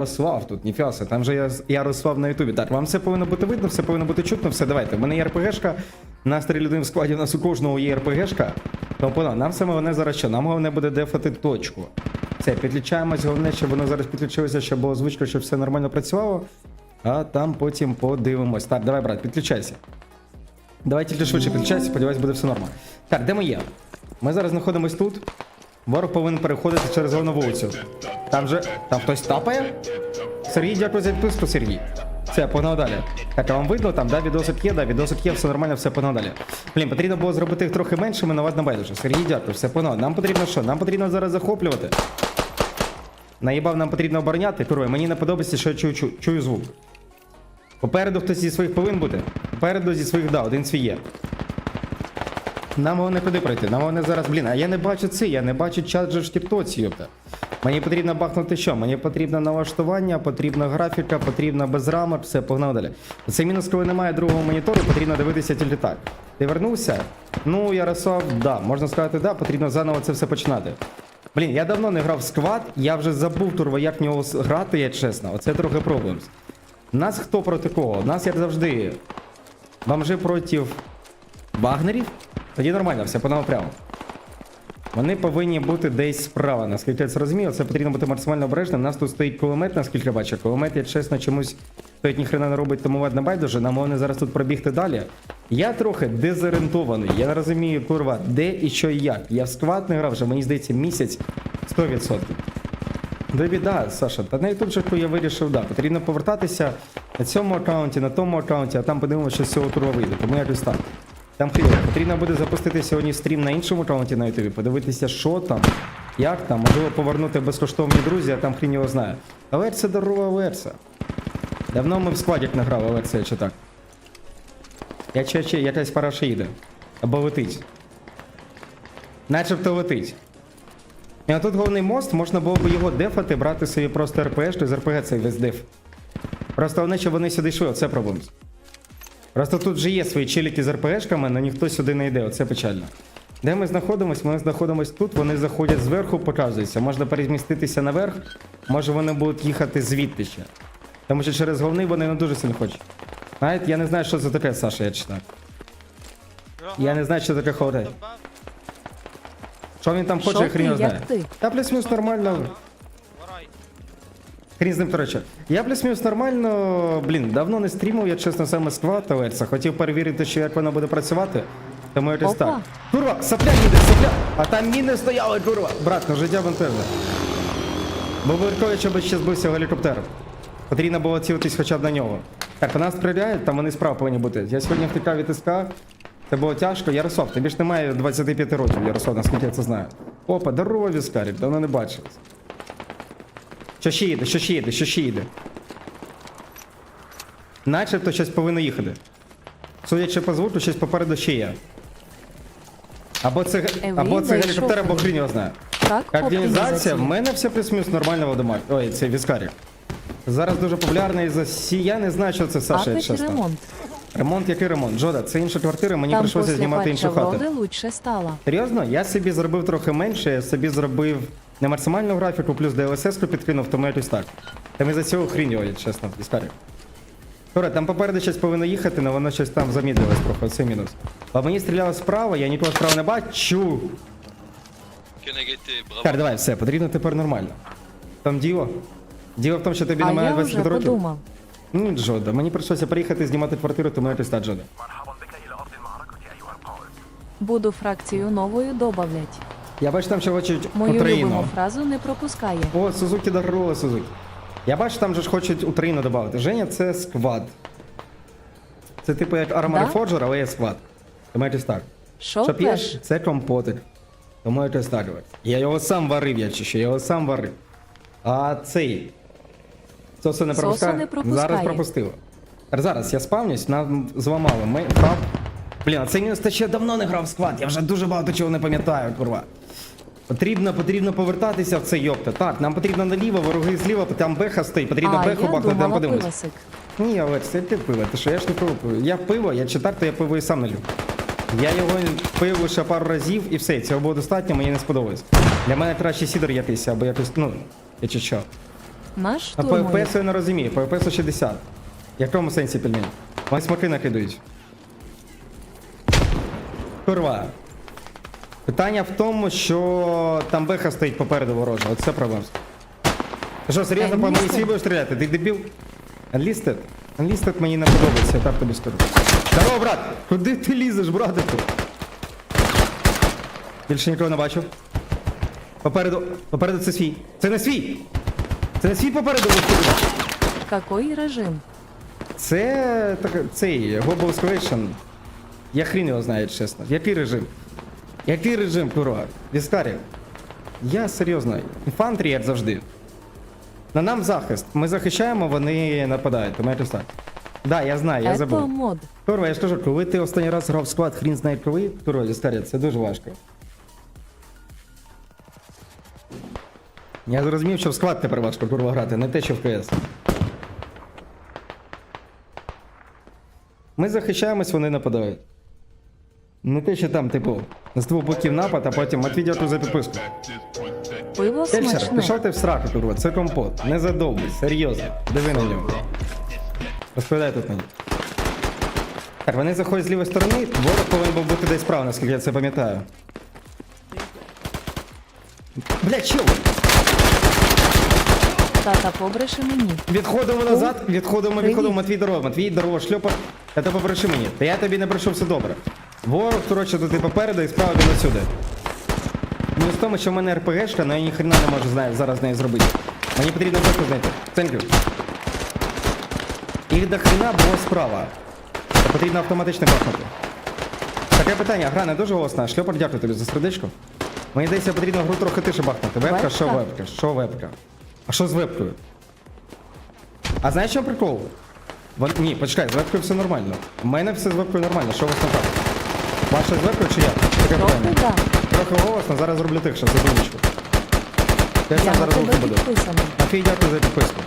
Ярослав тут, ніфіасе, там же я Ярослав на Ютубі. Так, вам все повинно бути видно, все повинно бути чутно, все, давайте. У мене є РПГшка, нас три людини в складі, у нас у кожного є РПГшка. Тому нам саме головне зараз що? Нам головне буде дефати точку. Все, підключаємось, головне, щоб воно зараз підключилося, щоб було звичка, щоб все нормально працювало. А там потім подивимось. Так, давай, брат, підключайся. Давай тільки швидше підключайся, сподіваюсь, буде все нормально. Так, де ми є? Ми зараз знаходимось тут. Ворог повинен переходити через головну вулицю. Там же. Там хтось тапає? Сергій, дякую за підписку, Сергій. Все, погнав далі. Так, а вам видно там, да, відосик є, да, відосик є, все нормально, все погнав далі. Блін, потрібно було зробити їх трохи меншими, на ладно байдуже. Сергій, дякую, все погнав. Нам потрібно що? Нам потрібно зараз захоплювати. Наїбав, нам потрібно обороняти. Курва, мені не подобається, що я чую, чую, чую звук. Попереду хтось зі своїх повинен бути. Попереду зі своїх, да, один свій є. Нам головне куди пройти. Нам головне зараз, блін, а я не бачу це, я не бачу чат же тіктоці, йопта. Мені потрібно бахнути що? Мені потрібно налаштування, потрібна графіка, потрібно без рамок, все, погнав далі. Це мінус, коли немає другого монітору, потрібно дивитися тільки так. Ти вернувся? Ну, Ярослав, да, можна сказати, да, потрібно заново це все починати. Блін, я давно не грав в сквад, я вже забув турбо, як в нього грати, я чесно. Оце трохи проблемс. Нас хто проти кого? Нас, як завжди, бомжи проти Вагнерів? Тоді нормально, все панало прямо. Вони повинні бути десь справа, наскільки я це розумію. Це потрібно бути максимально обережним. У нас тут стоїть кулемет, наскільки я бачу. Кулемет, я чесно, чомусь стоїть ніхрена не робить, тому ладно байдуже. Нам головне зараз тут пробігти далі. Я трохи дезорієнтований. Я не розумію, курва, де і що і як. Я в сквад не грав вже, мені здається, місяць 100%. Да біда, Саша, та на ютубчику я вирішив, да, потрібно повертатися на цьому аккаунті, на тому аккаунті, а там подивимося, що з цього туру вийде. Тому якось так. Там хріново. Потрібно буде запустити сьогодні стрім на іншому аккаунті на ютубі, подивитися, що там, як там, можливо, повернути безкоштовні друзі, а там хрін його знає. Але це дорога Верса. Давно ми в складі не грали Версія чи так. Я чи, чи якась параша їде. Або летить. Начебто летить. І тут головний мост, можна було б його дефати, брати собі просто РПшку, з РПГ цей весь деф. Просто вони, щоб вони сюди йшли, оце проблема. Просто тут же є свої челіки з РПГшками, але ніхто сюди не йде, оце печально. Де ми знаходимось? Ми знаходимось тут, вони заходять зверху, показуються. Можна переміститися наверх, може вони будуть їхати звідти ще. Тому що через головний вони не дуже сильно хочуть. Навіть я не знаю, що це таке, Саша, я читав. Я не знаю, що таке ходе. Що він там хоче, я хрін ти, його як знає. Та плюс-мінус нормально. Хрін з ним, коротше. Я плюс-мінус нормально, блін, давно не стрімив, я чесно саме сквад Оверса. Хотів перевірити, що як воно буде працювати. Тому якось Опа. так. Курва, сапля їде, сапля! А там міни стояли, курва! Брат, ну життя бентежне. Бо Верковича би ще збився гелікоптером. Потрібно було цілитись хоча б на нього. Так, по нас стріляють, там вони справа повинні бути. Я сьогодні втікав від СК. Це було тяжко. Ярослав, тобі ж немає 25 років, Ярослав, наскільки я це знаю. Опа, здорово, Віскарік, давно не бачились. Що ще їде, що ще їде, що ще їде. Начебто щось повинно їхати. Судячи по звуку, щось попереду ще є. Або це, або це гелікоптер, або хрінь його знає. Організація, в мене все плюс-мінус нормально Владимир. Ой, це Віскарік. Зараз дуже популярний за сі. Я не знаю, що це Саша, а чесно. ремонт. Ремонт, який ремонт? Джода, це інша квартира, мені Там прийшлося знімати іншу хату. Серйозно, я собі зробив трохи менше, я собі зробив не максимальну графіку, плюс DLSS-ку підкинув, тому якось так. Там із-за цього хрінь його, чесно, Віскарік. Добре, там попереду щось повинно їхати, але воно щось там замідлилось трохи, це мінус. А мені стріляло справа, я нікого справа не бачу. Так, давай, все, потрібно тепер нормально. Там діло. Діло в тому, що тобі А немає я 25 вже років. подумав. Ну, Джода, мені прийшлося приїхати знімати квартиру, тому якось так, Джода. Буду фракцію новою добавлять. Я бачу, там ще хочуть Мою Україну. любиму фразу не пропускає. О, Сузуки дарували Сузуки. Я бачу, там же ж хочуть Україну додати. Женя це сквад. Це типу як Armor Да? Forger, але є сквад. Тому якось так. Що Що п'єш? п'єш? Це компотик. Тому якось так. говорить. Я його сам варив, я чи що, я його сам варив. А цей. Сосо не Сосо пропускає? не пропускає. Зараз пропустило. Зараз я спавнюсь, нам зламали. Ми хаб. Блін, а цей мінус та ще давно не грав в сквад. Я вже дуже багато чого не пам'ятаю, курва. Потрібно, потрібно повертатися в цей йопта. Так, нам потрібно наліво, вороги зліва, там беха стоїть, потрібно А беху бахнути, там подивимось. Ні, Олег, це ти пиво. Ти що, я ж не пиво пив. Я пиво, я читав, то я пиво і сам люблю. Я його пив лише пару разів і все, цього було достатньо, мені не сподобалось. Для мене краще сідер якийсь, або якось, ну, я чи що. Наш А. ФПС я не розумію, по ФПС 60. В якому сенсі пельмені? Вони смаки накидають. Курва. Питання в тому, що там беха стоїть попереду ворожа. Оце проблема. Ти що, серйозно по Unlisted? будеш стріляти? Ти дебіл? Unlisted? Unlisted мені не подобається, я так тобі скажу. Здорово, брат! Куди ти лізеш, братику? Більше нікого не бачу. Попереду, попереду це свій. Це не свій! Це не свій попереду виходить. Какой режим? Це так, цей Global Escalation. Я хрін його знаю, чесно. Який режим? Який режим, курва? Віскарі. Я серйозно. Інфантрі, як завжди. На нам захист. Ми захищаємо, вони нападають. Ти маєш так. Да, я знаю, я забув. мод. Курва, я ж кажу, коли ти останній раз грав склад, хрін знає коли, курва, Віскарі, це дуже важко. Я зрозумів, що в склад тепер важко курва грати, не те, що в КС. Ми захищаємось, вони нападають. Не те, що там, типу, з двох боків напад, а потім Матвій дякую за підписку. Пиво Фельдшер, смачне. пішов ти в сраку, курва, це компот. Не задовбуй, серйозно. Диви на нього. Розповідай тут мені. Так, вони заходять з лівої сторони, ворог повинен був бути десь справа, наскільки я це пам'ятаю. Блять, чого? Тата побреше мені. Відходимо назад, відходимо, відходимо, Матвій дорога, Матвій дорога, шльопа. Ти побреши мені. Та я тобі не брешу, все добре. Ворог, коротше, тут і попереду, і справа він отсюди. Мінус в тому, що в мене РПГшка, але я ні хрена не можу знаю, зараз з нею зробити. Мені потрібно беку знайти. Thank you. Їх до хрена було справа. Та потрібно автоматично бахнути. Таке питання, гра не дуже голосна. Шльопар, дякую тобі за сердечко. Мені здається, потрібно гру трохи тише бахнути. Вебка, Вебка? що вебка? Що вебка? А що з вебкою? А знаєш, що прикол? Вон, ні, почекай, з вебкою все нормально. У мене все з вебкою нормально, що у вас не так? Ваша з чи я? Таке Трохи питання. да. Трохи голосно, зараз зроблю тихше, секундочку. Я Я сам зараз звуки буду. підписаний. Матвій, дякую за підписку.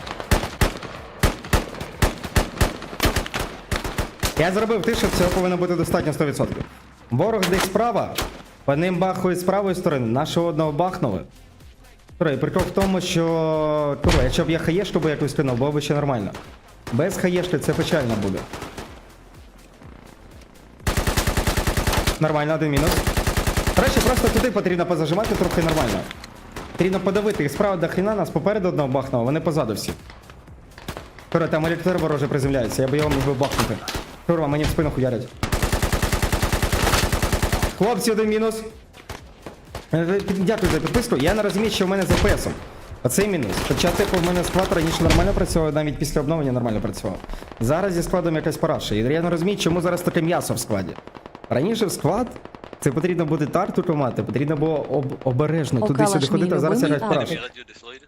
Я зробив тише, цього повинно бути достатньо 100%. Ворог десь справа, по ним бахають з правої сторони, нашого одного бахнули. Коротше, прикол в тому, що. Курва, якщо б я хаєшку би якусь кинув, було б ще нормально. Без хаєшки це печально буде. Нормально, один мінус. Коротше, просто туди потрібно позажимати трохи нормально. Потрібно подавити їх справа до хрена, нас попереду одного бахнуло, вони позаду всі. Курва, там електр вороже приземляється, я б його міг би бахнути. Курва, мені в спину хуярять. Хлопці, один мінус. Е, під- Дякую за підписку. Я не розумію, що в мене з АПСом. Оцей мінус. Хоча типу в мене склад раніше нормально працював, навіть після обновлення нормально працював. Зараз зі складом якась параша. І я не розумію, чому зараз таке м'ясо в складі. Раніше в склад це потрібно буде тарту мати, потрібно було об, обережно туди-сюди мій ходити, а зараз я любимий грати deployed.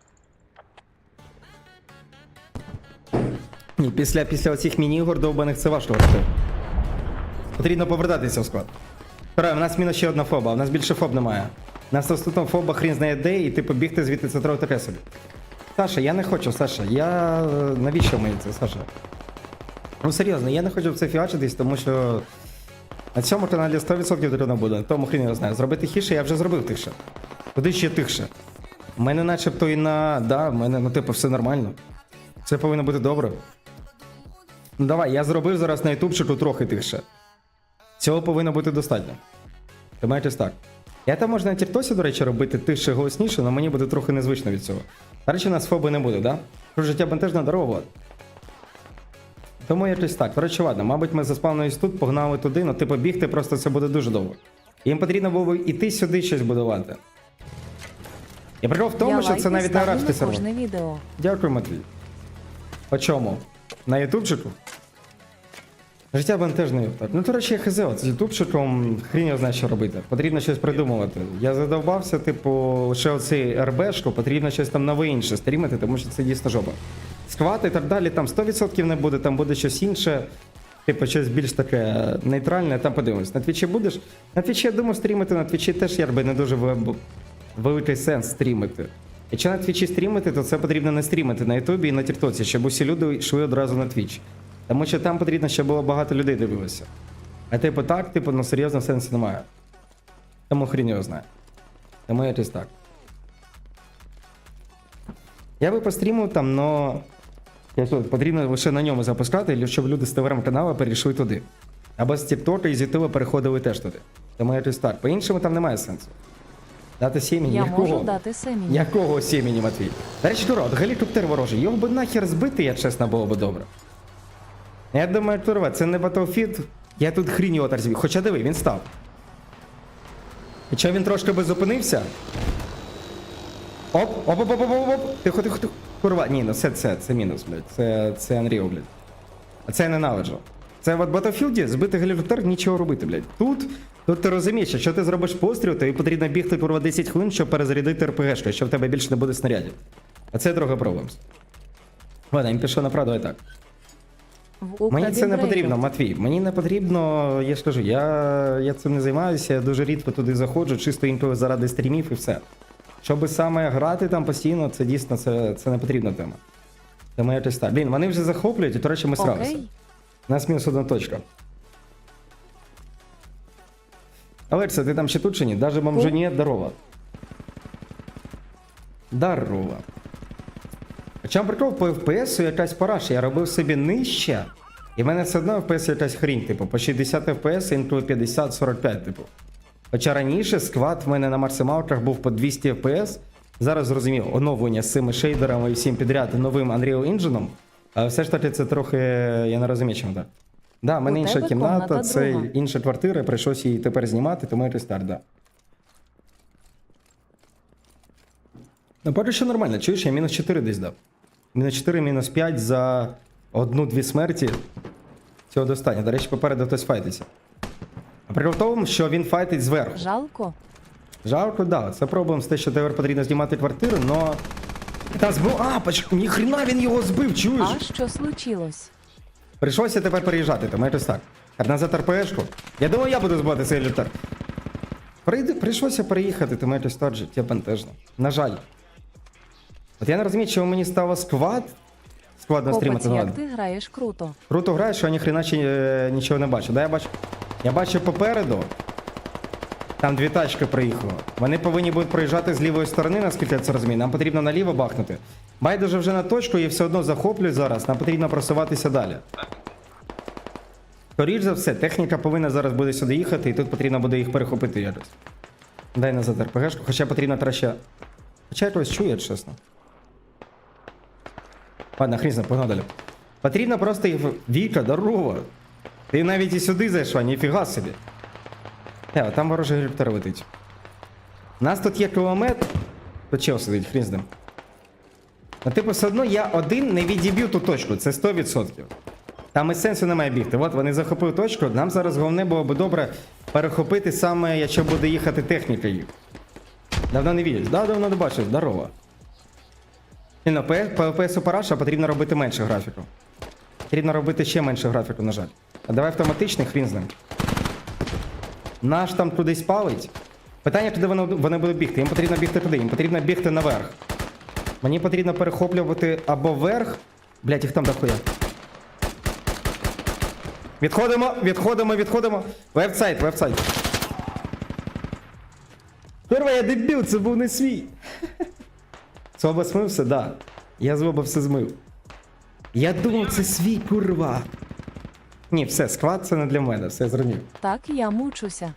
Ні, після, після оцих міні-ігор довбаних це важко грати. Потрібно повертатися в склад. Коротше, в нас мінус ще одна фоба, в нас більше фоб немає. У нас наступна фоба хрін знає де, і типу бігти звідти це трохи таке собі. Саша, я не хочу, Саша. Я. Навіщо мені це, Саша? Ну серйозно, я не хочу в це фіачитись, тому що на цьому каналі 100% трудно буде. Тому хрін я знаю. Зробити тихше, я вже зробив тихше. Куди ще тихше? У мене начебто і на. Да, в мене, ну типу, все нормально. Це повинно бути добре. Ну давай, я зробив зараз на ютубчику трохи тихше. Цього повинно бути достатньо. Тримайтесь так. Я там можна на Тіртосі, до речі, робити тихше голосніше, але мені буде трохи незвично від цього. До речі, у нас фоби не буде, да? Життя бентежне здорово, Влад. Тому якось так. Коротше, ладно, мабуть, ми заспавнились тут, погнали туди, ну типу бігти просто це буде дуже довго. Їм потрібно було б іти сюди щось будувати. І прикол в тому, Я що лайки це навіть не ставлю арабський на сервер. кожне відео. Дякую, Матвій. По чому? На ютубчику? Життя бентежне так. Ну, до речі, я хз, от з ютубчиком хрін його знає, що робити. Потрібно щось придумувати. Я задовбався, типу, ще оцей РБшку, потрібно щось там нове інше стрімити, тому що це дійсно жопа. Сквати і так далі, там 100% не буде, там буде щось інше. Типу, щось більш таке нейтральне, там подивимось. На твічі будеш? На твічі, я думаю, стрімити, на твічі теж якби не дуже великий сенс стрімити. Якщо на твічі стрімити, то це потрібно не стрімити на Ютубі і на Тіктоці, щоб усі люди йшли одразу на твіч. Тому що там потрібно, щоб було багато людей дивилося. А типу так, типу, ну серйозно сенсу немає. Тому хрінь знає. Тому якось так. Я би пострімив там, но. Потрібно лише на ньому запускати, щоб люди з телеграм-каналу перейшли туди. Або з Тіктока і з Ютуба переходили теж туди. Тому я старт. По-іншому там немає сенсу. Дати сім'ї Я якого? можу дати семені. Якого сімені, Матвій? До речі, Тура, от гелікоптер ворожий. Його би нахер збити, я чесно, було б добре. Я думаю, Турва, це не Battlefield. Я тут хрінь його розбив. Хоча диви, він став. Хоча він трошки би зупинився. Оп, оп, оп, оп, оп, оп, оп. Тихо, тихо, тихо. Курва, ні, ну це, це, це мінус, блядь. Це, це Unreal, блядь. А це я ненавиджу. Це в Battlefield збити гелікоптер, нічого робити, блядь. Тут, тут ти розумієш, якщо ти зробиш постріл, тобі потрібно бігти курва 10 хвилин, щоб перезарядити РПГшку, що в тебе більше не буде снарядів. А це трохи проблем. Ладно, він пішов направо, давай так. Мені це не потрібно, Матвій. Мені не потрібно, я ж кажу, я, я цим не займаюся, я дуже рідко туди заходжу, чисто інколи заради стрімів і все. Щоб саме грати там постійно, це дійсно це, це не потрібна тема. Тому якось так. Блін, вони вже захоплюють, і до речі, ми сралися. У нас мінус одна точка. Олекса, ти там ще тут чи ні? Даже бомжуні здорово. Здорово. Хоча прикол по FPS якась параша, я робив собі нижче, і в мене все одно FPS якась хрінь, типу, по 60 FPS, інколи 50-45, типу. Хоча раніше сквад в мене на максималках був по 200 FPS. Зараз зрозумів, оновлення з цими шейдерами і всім підряд новим Unreal Engine. Але все ж таки це трохи. Я не розумію, чому так. Да, в мене У інша тебе кімната, комната це друга. інша квартира, прийшлося її тепер знімати, тому рестарт, да. Ну, поки що нормально, чуєш, я мінус 4 десь дав. Мінус 4, мінус 5 за одну-дві смерті. Цього достатньо. До речі, попереду хтось файтиться. Прикол в тому, що він файтить зверху. Жалко. Жалко, да. Це проблем з те, що тепер потрібно знімати квартиру, но. Та збив. А, поч... ніхрена він його збив, чуєш? А що случилось? Прийшлося тепер переїжджати, тому якось так. Назад РПшку. Я думаю, я буду збивати цей літак. Прийди... Прийшлося переїхати, тому якось так життя бентежно. На жаль. От я не розумію, чому мені стало сквад. Складно Копець, стрімати, як ти граєш круто. Круто граєш, що я ніхрена ще е, нічого не бачу. Да, я бачу. Я бачу попереду. Там дві тачки приїхали. Вони повинні будуть проїжджати з лівої сторони, наскільки я це розумію. Нам потрібно наліво бахнути. Байдуже вже на точку і все одно захоплюють зараз. Нам потрібно просуватися далі. Скоріш за все, техніка повинна зараз буде сюди їхати, і тут потрібно буде їх перехопити якось. Дай назад РПГшку, хоча потрібно краще. Хоча якось чує, чесно. Ладно, ним, погнали. Потрібно просто їх. Віка, здорово. Ти навіть і сюди зайшла, ніфіга собі. Е, там ворожий геліктер летить. У нас тут є кілометр. Тут чел сидить, хрін з ним. Ну, типу, все одно я один не відіб'ю ту точку, це 100%. Там і сенсу немає бігти. От вони захопили точку. Нам зараз головне було би добре перехопити саме, якщо буде їхати техніка їх. Давно не бачиш. Да, давно не бачив, здорово. Ні, ну, по FPS у параша потрібно робити менше графіку. Потрібно робити ще менше графіку, на жаль. А давай автоматичний хрін з ним. Наш там кудись палить. Питання, куди вони, вони будуть бігти. Їм потрібно бігти туди, їм потрібно бігти наверх. Мені потрібно перехоплювати або вверх. Блять, їх там дохуя. Відходимо, відходимо, відходимо. Вебсайт, вебсайт. Курва, я дебіл, це був не свій. Зоба смився, да. Я зоба все змив. Я думав, це свій курва. Ні, все, сквад це не для мене, все зрозумів. Так я мучуся.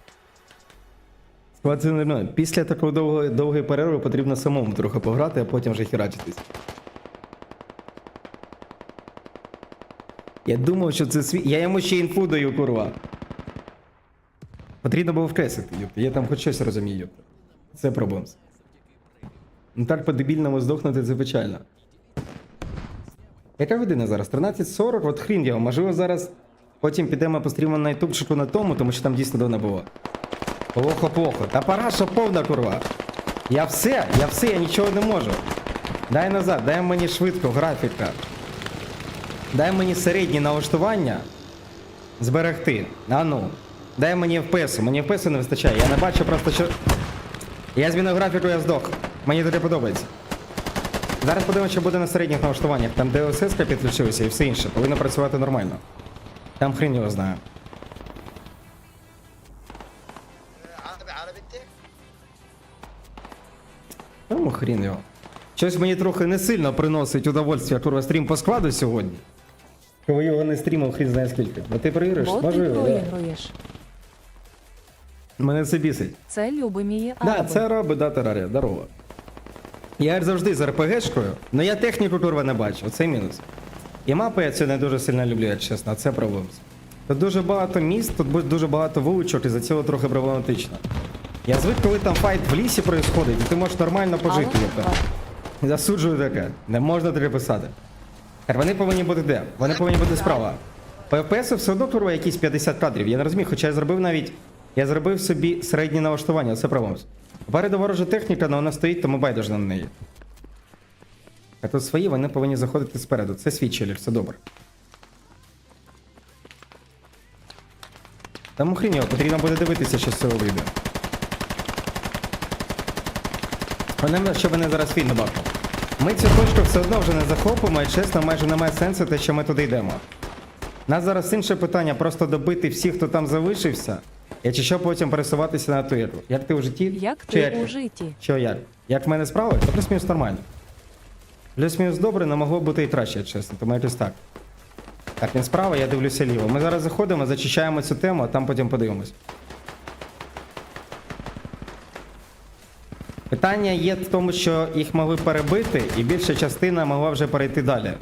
Сквад це не для мене. Після такої довгої, довгої перерви потрібно самому трохи пограти, а потім вже херачитись. Я думав, що це свій. Я йому ще інфу даю, курва. Потрібно було вкреслити, юпта. Я там хоч щось розумію, юпта. Це проблем. Ну так по-дебільному здохнути це печально. Яка година зараз? 13.40, от хрін його. Можливо, зараз потім підемо пострімимо на ютубчику на тому, тому що там дійсно давно було. Плохо, плохо. Та параша повна курва. Я все, я все, я нічого не можу. Дай назад, дай мені швидко графіка. Дай мені середні налаштування. Зберегти. А ну. Дай мені FPS, мені FPS не вистачає. Я не бачу просто що. Я змінив графіку, я здох. Мені дуже подобається. Зараз подивимося, що буде на середніх налаштуваннях. Там де ОССК підключилися і все інше. Повинно працювати нормально. Там хрін його знає. Ну, хрін його. Щось мені трохи не сильно приносить удовольствие курва стрім по складу сьогодні. Коли його не стрімав, хрін знає скільки. Ну ти проіграєш? Бо ти Можливо, Мене це бісить. Це любиміє Да, це раби, да, терарія. Здорово. Я завжди з РПГшкою, але я техніку курва не бачу, це мінус. І мапи я цю не дуже сильно люблю, як чесно, це проблема. Тут дуже багато міст, тут дуже багато вуличок, і за цього трохи проблематично. Я звик, коли там файт в лісі происходить, і ти можеш нормально пожити. Засуджую таке. Не можна таке писати. Вони повинні бути де? Вони повинні бути справа. По FPS все одно курва якісь 50 кадрів. Я не розумію, хоча я зробив навіть. Я зробив собі середнє налаштування, це проблема. Попереду ворожа техніка, але вона стоїть, тому байдуже на неї. А тут свої, вони повинні заходити спереду. Це свій челік, це добре. Там охрініло, потрібно буде дивитися, що з цього вийде. Головне, щоб вони зараз фільм не. Ми цю точку все одно вже не захопимо, і чесно, майже немає сенсу те, що ми туди йдемо. Нас зараз інше питання просто добити всіх, хто там залишився, і чи що потім пересуватися на туєру. Як ти у житті? Як ти у житті? Що як? Як в мене справи? То плюс-мінус нормально. Плюс-мінус добре, але могло бути і краще, чесно, тому якось так. Так, він справа, я дивлюся ліво. Ми зараз заходимо, зачищаємо цю тему, а там потім подивимось. Питання є в тому, що їх могли перебити, і більша частина могла вже перейти далі.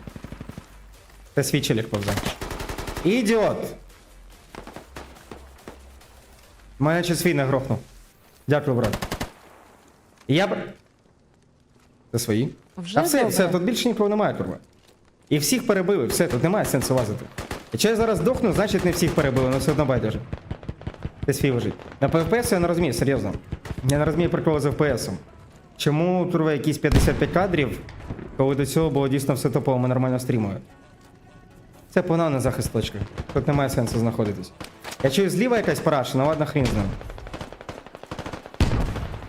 Це свій челік повзе. Ідіот! Мене ще свій не грохнув. Дякую, брат. Я б. Це свої? Вже а все, добре. все, тут більше нікого немає, курва. І всіх перебили, все, тут немає сенсу лазити. Якщо я зараз дохну, значить не всіх перебили, але все одно байдуже. Це свій лежить. На PFPS я не розумію, серйозно. Я не розумію приколи з FPS. Чому курва якісь 55 кадрів, коли до цього було дійсно все топово, ми нормально стрімою. Це погнав на захист точки. Тут немає сенсу знаходитись. Я чую зліва якась параша, ну ладно, хрін з ним.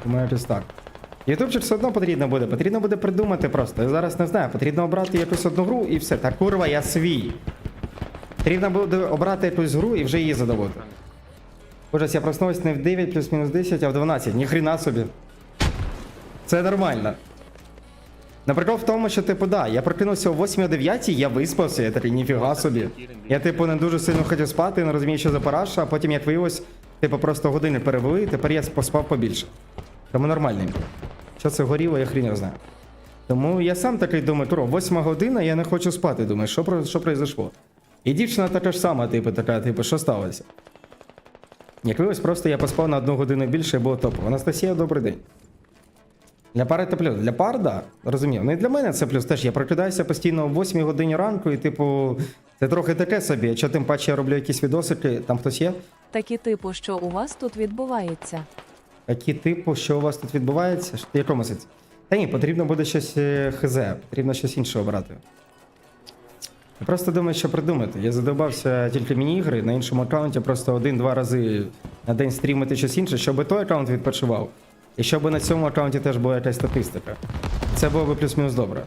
Думаю, якось так. Ютубчик все одно потрібно буде. Потрібно буде придумати просто. Я зараз не знаю. Потрібно обрати якусь одну гру і все. Так, курва, я свій. Потрібно буде обрати якусь гру і вже її задоволити. Боже, я проснувся не в 9 плюс-мінус 10, а в 12. Ніхрена собі. Це нормально. Наприклад, в тому, що, типу, да, я прокинувся о 8-9, я виспався, я такий, ніфіга собі. Я, типу, не дуже сильно хотів спати, не розумію, що за параша, а потім, як виявилось, типу, просто години перевели, і тепер я поспав побільше. Тому нормальненько. Що це горіло, я хрін його знаю. Тому я сам такий думаю, Туро, восьма година, я не хочу спати. Думаю, що, про- що произошло? І дівчина така ж сама, типу, така, типу, що сталося? Як виявилось, просто я поспав на одну годину більше і було топово. Анастасія, добрий день. Для пари це плюс. Для пар, да, розумів. Ну і для мене це плюс теж. Я прокидаюся постійно о 8 годині ранку, і, типу, це трохи таке собі. Якщо тим паче я роблю якісь відосики, там хтось є. Такі типу, що у вас тут відбувається. Які типу, що у вас тут відбувається? Що- В якому сенсі? Та ні, потрібно буде щось е, хз, потрібно щось інше обрати. Я просто думаю, що придумати. Я задобався тільки міні-ігри, на іншому аккаунті просто один-два рази на день стрімити щось інше, щоб той аккаунт відпочивав. І щоб на цьому аккаунті теж була якась статистика. Це було би плюс-мінус добре.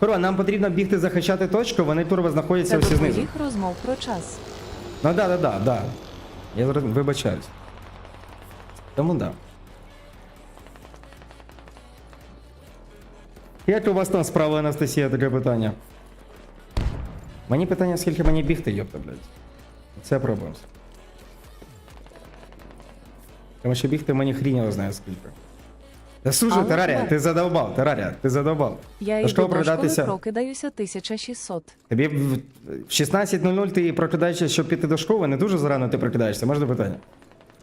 Курва, нам потрібно бігти захищати точку, вони курва знаходяться усі знизу. твоїх розмов про час. Ну да, да, да, да. Я зараз вибачаюсь. Тому да. Як у вас там справа, Анастасія, таке питання? Мені питання, скільки мені бігти, йопта, блядь. Це проблема. Тому що бігти мені хрінь його знає скільки. Та слушай, Терарія, ти задовбав, Терарія, ти задовбав. Я До йду школи до прокидаюся 1600. Тобі в в 16.00 ти прокидаєшся, щоб піти до школи, не дуже зарано ти прокидаєшся, можна питання?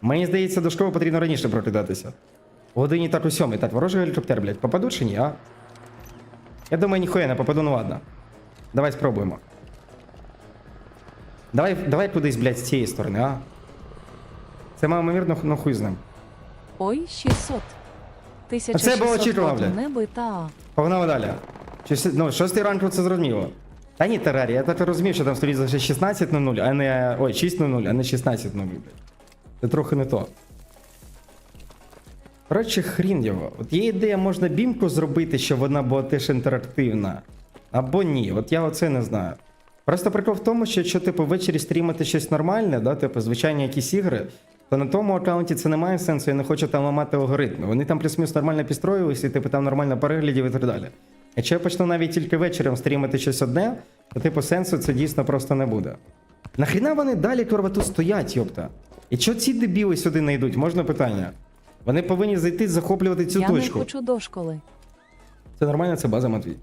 Мені здається, до школи потрібно раніше прокидатися. В годині так у сьомій. Так, ворожий гелікоптер, блядь, попаду чи ні, а? Я думаю, ніхуя не попаду, ну ладно. Давай спробуємо. Давай, давай кудись, блядь, з цієї сторони, а? Це маломовірно, ну хуй з ним. Ой, 600. А це було 1600 очікувано, блядь. у та... Погнали далі. Щось, ну, шостий ранку це зрозуміло. Та ні, Терарі, я так і розумів, що там стоїть за 16.00, а не. Ой, 6.00, а не 16.00, блядь. Це трохи не то. Коротше, хрін його. От є ідея, можна бімку зробити, щоб вона була теж інтерактивна. Або ні, от я оце не знаю. Просто прикол в тому, що якщо типу ввечері стрімити щось нормальне, да, типу звичайні якісь ігри, то на тому аккаунті це не має сенсу, я не хочу там ламати алгоритми. Вони там плюс-мінус нормально підстроювалися, і типу там нормально переглядів і так далі. Якщо я почну навіть тільки вечором стрімити щось одне, то типу сенсу це дійсно просто не буде. Нахріна вони далі курва тут стоять, йопта? І чого ці дебіли сюди не йдуть? Можна питання? Вони повинні зайти захоплювати цю Я не хочу до школи. Це нормально, це база Матвій.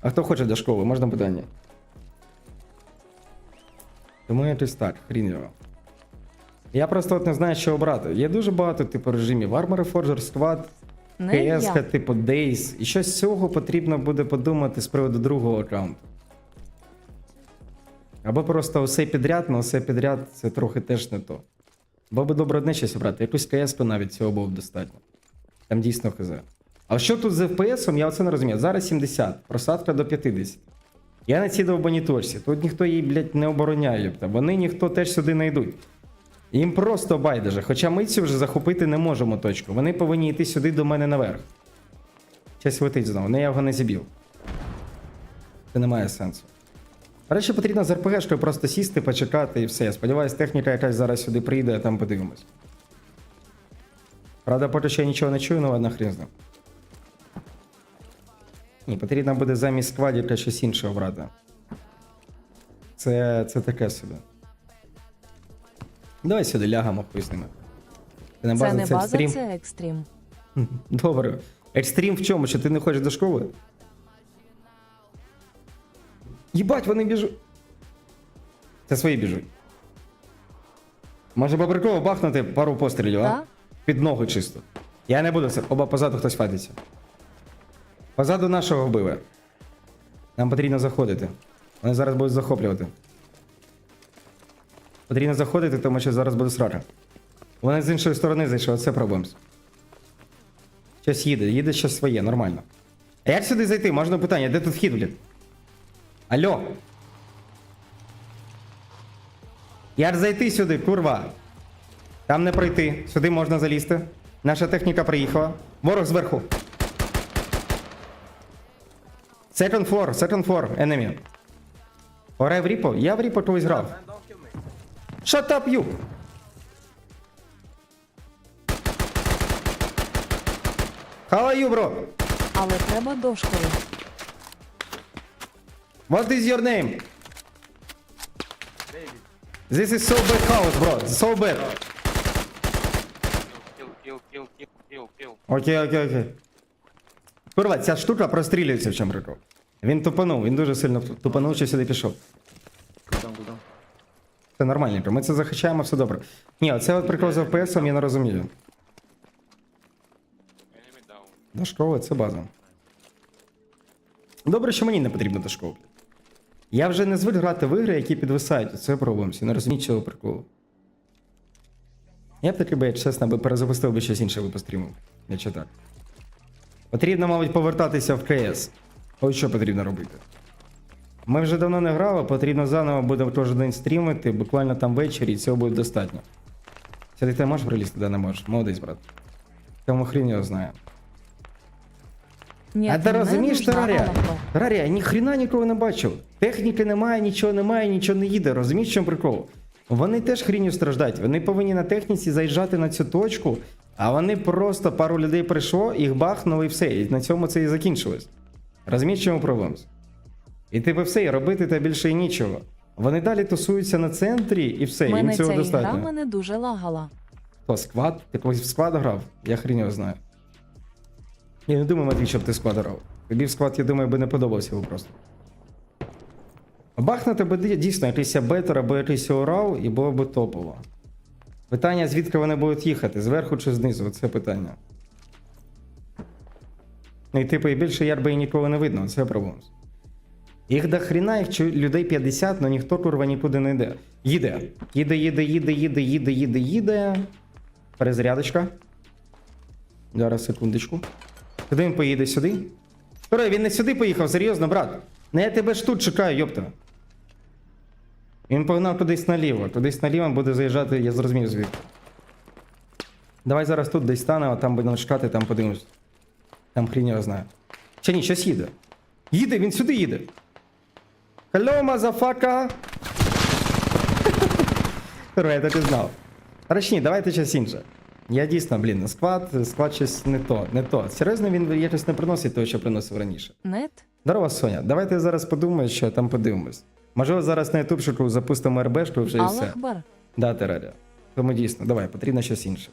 А хто хоче до школи? Можна питання? Тому якось так, хрін його. Я просто от не знаю, що обрати. Є дуже багато типу режимів. Armor Forger, Squad, Не PS, я. типу Days. І щось з цього потрібно буде подумати з приводу другого аккаунту. Або просто усе підряд, але усе підряд це трохи теж не то. Було би добре одне щось обрати. Якусь КС навіть цього було б достатньо. Там дійсно хз. А що тут з FPS, я оце не розумію. Зараз 70, просадка до 50. Я на цій довбаній точці. Тут ніхто її, блядь, не обороняє. Вони ніхто теж сюди не йдуть. Їм просто байдуже. Хоча ми цю вже захопити не можемо точку. Вони повинні йти сюди до мене наверх. Щось летить знову. Не я його не зіб'ю. Це не має сенсу. Речі, потрібно з РПГшкою просто сісти, почекати і все. Я сподіваюсь, техніка якась зараз сюди прийде, а там подивимось. Правда, поки що я нічого не чую, ну ладно, хрін. Ні, потрібно буде замість сквадіка щось інше обрати. Це, це таке собі. Давай сюди лягамо хуй. Це не Це база, не це база, екстрім. це екстрім. Добре. Екстрім в чому? Що ти не хочеш до школи? Їбать, вони біжуть. Це свої біжуть. Може по бахнути пару пострілів, а? Під ноги чисто. Я не буду це. Оба позаду хтось фадиться. Позаду нашого вбили. Нам потрібно заходити. Вони зараз будуть захоплювати. Потрібно заходити, тому що зараз буде срака. Вони з іншої сторони зайшли, це пробуємо. Щось їде, їде щось своє, нормально. А як сюди зайти? Можна питання, де тут вхід, блін? Алло. Як зайти сюди, курва? Там не пройти. Сюди можна залізти. Наша техніка приїхала. Ворог зверху. Second floor, second floor, enemy. Грає в Ріпо? Я в Ріпо колись грав. Shut up, you! How are you, bro? Але треба до школи. What is your name? This is so bad house, bro. So bad. Kill, kill, kill, kill, kill, kill. Окей, окей, окей. Курва, ця штука прострілюється в чому прикол. Він тупанув, він дуже сильно тупанув, що сюди пішов. Це нормальненько, ми це захищаємо, все добре. Ні, оце от прикол з FPS я не розумію. До школи це база. Добре, що мені не потрібно до школи. Я вже не звик грати в ігри, які підвисають. Це проблемся. Не розумію цього приколу. Я б таки би, чесно, би перезапустив би щось інше би пострімив. Якщо так. Потрібно, мабуть, повертатися в КС. Ось що потрібно робити. Ми вже давно не грали, потрібно заново буде кожен день стрімити, буквально там ввечері, і цього буде достатньо. Сюди ти можеш прилізти, де не можеш. Молодець, брат. Тому хрін його знає. Ні, а ти розумієш, нужна Терарія? Терарія, я ніхрена нікого не бачив. Техніки немає, нічого немає, нічого не їде. Розумієш, в чому прикол? Вони теж хріню страждають. Вони повинні на техніці заїжджати на цю точку, а вони просто пару людей прийшло, їх бахнули і все. І на цьому це і закінчилось. Розумієш, чому проблема? І типу все, і робити та більше і нічого. Вони далі тусуються на центрі і все, їм Мене цього ця достатньо. мене дуже лагала. Хто, склад? Ти колись в склад грав? Я хрін його знаю. Я не думаю, Матвій, щоб ти склад грав. Тобі в склад, я думаю, би не подобався його просто. Бахнути би ді- дійсно якийсь бетер або якийсь урал, і було б топово. Питання, звідки вони будуть їхати? Зверху чи знизу? Це питання. Ну і типу, і більше ярби і ніколи не видно, це проблема. Їх до хріна, їх людей 50, але ніхто курва нікуди не йде. Їде. Їде, їде, їде, їде, їде, їде, їде. Перезарядочка. Зараз секундочку. Куди він поїде сюди? Корей, він не сюди поїхав, серйозно, брат. Не я тебе ж тут чекаю, йопта. Він погнав кудись наліво. Кудись наліво буде заїжджати, я зрозумів звідки. Давай зараз тут десь станемо, там будемо чекати, там подивимось. Там хрінь його знає. Чи ні, щось їде. Їде, він сюди їде. Hello, мазафака! Я так і знав. Рачні, давайте щось інше. Я дійсно, блін, склад, склад щось не то, не то. Серйозно, він якось не приносить того, що приносив раніше. Нет? Здорово, Соня. Давайте зараз подумаємо, що там подивимось. Можливо, зараз на ютубчику запустимо РБшку вже і все. Аллахбар. Да, Терарія. Тому дійсно, давай, потрібно щось інше.